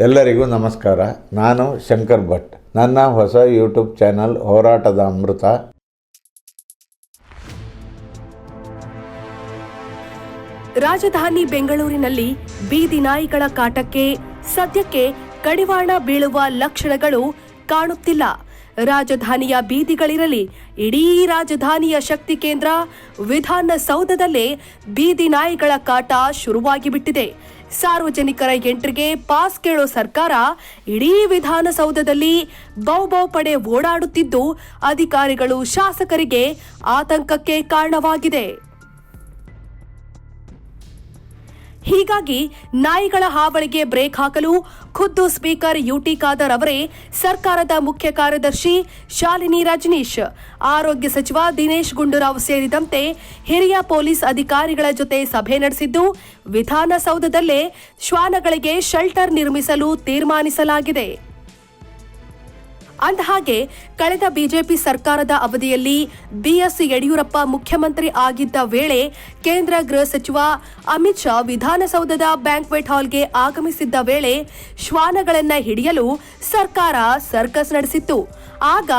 ಎಲ್ಲರಿಗೂ ನಮಸ್ಕಾರ. ನಾನು ಶಂಕರ್ ಭಟ್. ನನ್ನ ಹೊಸ ಯೂಟ್ಯೂಬ್ ಚಾನಲ್ ಹೋರಾಟದ ಅಮೃತ. ರಾಜಧಾನಿ ಬೆಂಗಳೂರಿನಲ್ಲಿ ಬೀದಿ ನಾಯಿಗಳ ಕಾಟಕ್ಕೆ ಸದ್ಯಕ್ಕೆ ಕಡಿವಾಣ ಬೀಳುವ ಲಕ್ಷಣಗಳು ಕಾಣುತ್ತಿಲ್ಲ. ರಾಜಧಾನಿಯ ಬೀದಿಗಳಿರಲಿ, ಇಡೀ ರಾಜಧಾನಿಯ ಶಕ್ತಿ ಕೇಂದ್ರ ವಿಧಾನಸೌಧದಲ್ಲೇ ಬೀದಿ ನಾಯಿಗಳ ಕಾಟ ಶುರುವಾಗಿ ಬಿಟ್ಟಿದೆ ಸಾರ್ವಜನಿಕರ ಎಂಟ್ರಿಗೆ ಪಾಸ್ ಕೇಳೋ ಸರ್ಕಾರ ಇಡೀ ವಿಧಾನಸೌಧದಲ್ಲಿ ಬೌಬೌ ಪಡೆ ಓಡಾಡುತ್ತಿದ್ದು, ಅಧಿಕಾರಿಗಳು ಶಾಸಕರಿಗೆ ಆತಂಕಕ್ಕೆ ಕಾರಣವಾಗಿದೆ. ಹೀಗಾಗಿ ನಾಯಿಗಳ ಹಾವಳಿಗೆ ಬ್ರೇಕ್ ಹಾಕಲು ಖುದ್ದು ಸ್ಪೀಕರ್ ಯುಟಿ ಖಾದರ್ ಅವರೇ ಸರ್ಕಾರದ ಮುಖ್ಯ ಕಾರ್ಯದರ್ಶಿ ಶಾಲಿನಿ ರಜನೀಶ್, ಆರೋಗ್ಯ ಸಚಿವ ದಿನೇಶ್ ಗುಂಡೂರಾವ್ ಸೇರಿದಂತೆ ಹಿರಿಯ ಪೊಲೀಸ್ ಅಧಿಕಾರಿಗಳ ಜೊತೆ ಸಭೆ ನಡೆಸಿದ್ದು, ವಿಧಾನಸೌಧದಲ್ಲೇ ಶ್ವಾನಗಳಿಗೆ ಶೆಲ್ಟರ್ ನಿರ್ಮಿಸಲು ತೀರ್ಮಾನಿಸಲಾಗಿದೆ. ಅಂದಹಾಗೆ ಕಳೆದ ಬಿಜೆಪಿ ಸರ್ಕಾರದ ಅವಧಿಯಲ್ಲಿ ಬಿಎಸ್ ಯಡಿಯೂರಪ್ಪ ಮುಖ್ಯಮಂತ್ರಿ ಆಗಿದ್ದ ವೇಳೆ ಕೇಂದ್ರ ಗೃಹ ಸಚಿವ ಅಮಿತ್ ಶಾ ವಿಧಾನಸೌಧದ ಬ್ಯಾಂಕ್ವೆಟ್ ಹಾಲ್ಗೆ ಆಗಮಿಸಿದ್ದ ವೇಳೆ ಶ್ವಾನಗಳನ್ನ ಹಿಡಿಯಲು ಸರ್ಕಾರ ಸರ್ಕಸ್ ನಡೆಸಿತ್ತು. ಆಗ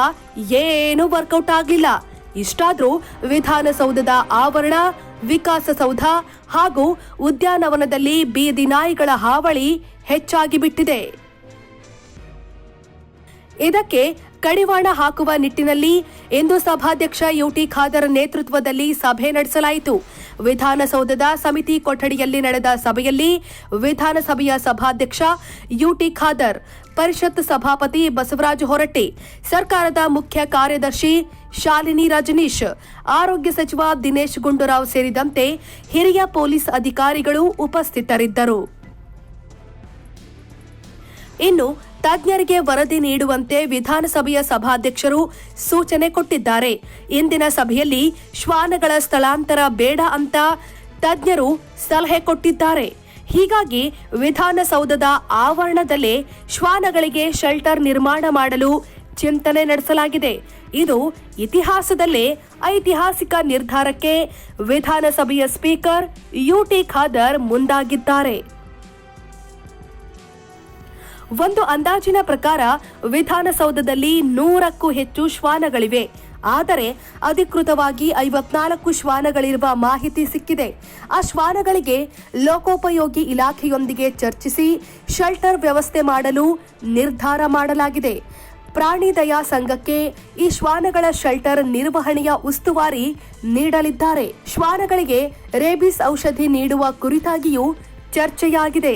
ಏನೂ ವರ್ಕೌಟ್ ಆಗಲಿಲ್ಲ. ಇಷ್ಟಾದರೂ ವಿಧಾನಸೌಧದ ಆವರಣ ವಿಕಾಸಸೌಧ ಹಾಗೂ ಉದ್ಯಾನವನದಲ್ಲಿ ಬೀದಿ ನಾಯಿಗಳ ಹಾವಳಿ ಹೆಚ್ಚಾಗಿ ಬಿಟ್ಟಿದೆ. ಇದಕ್ಕೆ ಕಡಿವಾಣ ಹಾಕುವ ನಿಟ್ಟಿನಲ್ಲಿ ಇಂದು ಸಭಾಧ್ಯಕ್ಷ ಯುಟಿ ಖಾದರ್ ನೇತೃತ್ವದಲ್ಲಿ ಸಭೆ ನಡೆಸಲಾಯಿತು. ವಿಧಾನಸೌಧದ ಸಮಿತಿ ಕೊಠಡಿಯಲ್ಲಿ ನಡೆದ ಸಭೆಯಲ್ಲಿ ವಿಧಾನಸಭೆಯ ಸಭಾಧ್ಯಕ್ಷ ಯುಟಿ ಖಾದರ್, ಪರಿಷತ್ ಸಭಾಪತಿ ಬಸವರಾಜ ಹೊರಟ್ಟಿ, ಸರ್ಕಾರದ ಮುಖ್ಯ ಕಾರ್ಯದರ್ಶಿ ಶಾಲಿನಿ ರಜನೀಶ್, ಆರೋಗ್ಯ ಸಚಿವ ದಿನೇಶ್ ಗುಂಡೂರಾವ್ ಸೇರಿದಂತೆ ಹಿರಿಯ ಪೊಲೀಸ್ ಅಧಿಕಾರಿಗಳು ಉಪಸ್ಥಿತರಿದ್ದರು. ಇನ್ನು ತಜ್ಞರಿಗೆ ವರದಿ ನೀಡುವಂತೆ ವಿಧಾನಸಭೆಯ ಸಭಾಧ್ಯಕ್ಷರು ಸೂಚನೆ ಕೊಟ್ಟಿದ್ದಾರೆ. ಇಂದಿನ ಸಭೆಯಲ್ಲಿ ಶ್ವಾನಗಳ ಸ್ಥಳಾಂತರ ಬೇಡ ಅಂತ ತಜ್ಞರು ಸಲಹೆ ಕೊಟ್ಟಿದ್ದಾರೆ. ಹೀಗಾಗಿ ವಿಧಾನಸೌಧದ ಆವರಣದಲ್ಲೇ ಶ್ವಾನಗಳಿಗೆ ಶೆಲ್ಟರ್ ನಿರ್ಮಾಣ ಮಾಡಲು ಚಿಂತನೆ ನಡೆಸಲಾಗಿದೆ. ಇದು ಇತಿಹಾಸದಲ್ಲೇ ಐತಿಹಾಸಿಕ ನಿರ್ಧಾರಕ್ಕೆ ವಿಧಾನಸಭೆಯ ಸ್ಪೀಕರ್ ಯುಟಿ ಖಾದರ್ ಮುಂದಾಗಿದ್ದಾರೆ. ಒಂದು ಅಂದಾಜಿನ ಪ್ರಕಾರ ವಿಧಾನಸೌಧದಲ್ಲಿ ನೂರಕ್ಕೂ ಹೆಚ್ಚು ಶ್ವಾನಗಳಿವೆ. ಆದರೆ ಅಧಿಕೃತವಾಗಿ ಐವತ್ನಾಲ್ಕು ಶ್ವಾನಗಳಿರುವ ಮಾಹಿತಿ ಸಿಕ್ಕಿದೆ. ಆ ಶ್ವಾನಗಳಿಗೆ ಲೋಕೋಪಯೋಗಿ ಇಲಾಖೆಯೊಂದಿಗೆ ಚರ್ಚಿಸಿ ಶೆಲ್ಟರ್ ವ್ಯವಸ್ಥೆ ಮಾಡಲು ನಿರ್ಧಾರ ಮಾಡಲಾಗಿದೆ. ಪ್ರಾಣಿ ದಯಾ ಸಂಘಕ್ಕೆ ಈ ಶ್ವಾನಗಳ ಶೆಲ್ಟರ್ ನಿರ್ವಹಣೆಯ ಉಸ್ತುವಾರಿ ನೀಡಲಿದ್ದಾರೆ. ಶ್ವಾನಗಳಿಗೆ ರೇಬಿಸ್ ಔಷಧಿ ನೀಡುವ ಕುರಿತಾಗಿಯೂ ಚರ್ಚೆಯಾಗಿದೆ.